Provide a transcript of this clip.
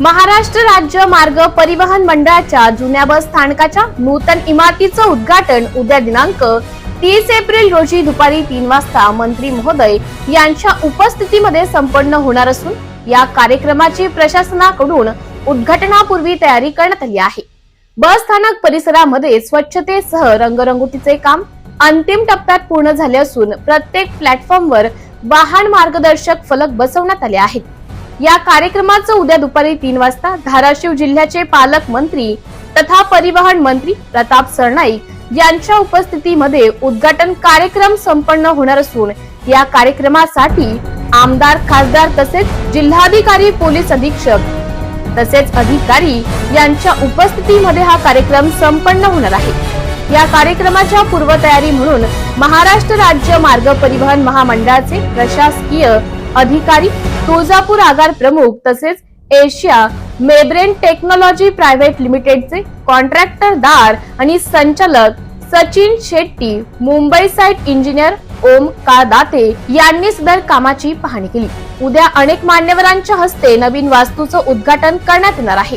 महाराष्ट्र राज्य मार्ग परिवहन मंडळाच्या जुन्या बस स्थानकाच्या नूतन इमारतीचं उद्घाटन उद्या दिनांक तीस एप्रिल रोजी दुपारी तीन वाजता मंत्री महोदय यांच्या उपस्थितीमध्ये संपन्न होणार असून या कार्यक्रमाची प्रशासनाकडून उद्घाटनापूर्वी तयारी करण्यात आली आहे. बस स्थानक परिसरामध्ये स्वच्छतेसह रंगरंगोटीचे काम अंतिम टप्प्यात पूर्ण झाले असून प्रत्येक प्लॅटफॉर्मवर वाहन मार्गदर्शक फलक बसवण्यात आले आहेत. या कार्यक्रमाचं उद्या दुपारी तीन वाजता धाराशिव जिल्ह्याचे पालकमंत्री तथा परिवहन मंत्री प्रताप सरनाईक यांच्या उपस्थितीमध्ये उद्घाटन कार्यक्रम संपन्न होणार असून या कार्यक्रमासाठी आमदार खासदार तसेच जिल्हाधिकारी पोलीस अधीक्षक तसेच अधिकारी यांच्या उपस्थितीमध्ये हा कार्यक्रम संपन्न होणार आहे. या कार्यक्रमाच्या पूर्वतयारी म्हणून महाराष्ट्र राज्य मार्ग परिवहन महामंडळाचे प्रशासकीय अधिकारी तुळजापूर आगार प्रमुख तसेच एशिया मेब्रेन टेक्नॉलॉजी प्रायव्हेट लिमिटेडचे कॉन्ट्रॅक्टरदार आणि संचालक सचिन शेट्टी मुंबई साईट इंजिनियर ओम दाते यांनी सदर कामाची पाहणी केली. उद्या अनेक मान्यवरांच्या हस्ते नवीन वास्तूचं उद्घाटन करण्यात येणार आहे.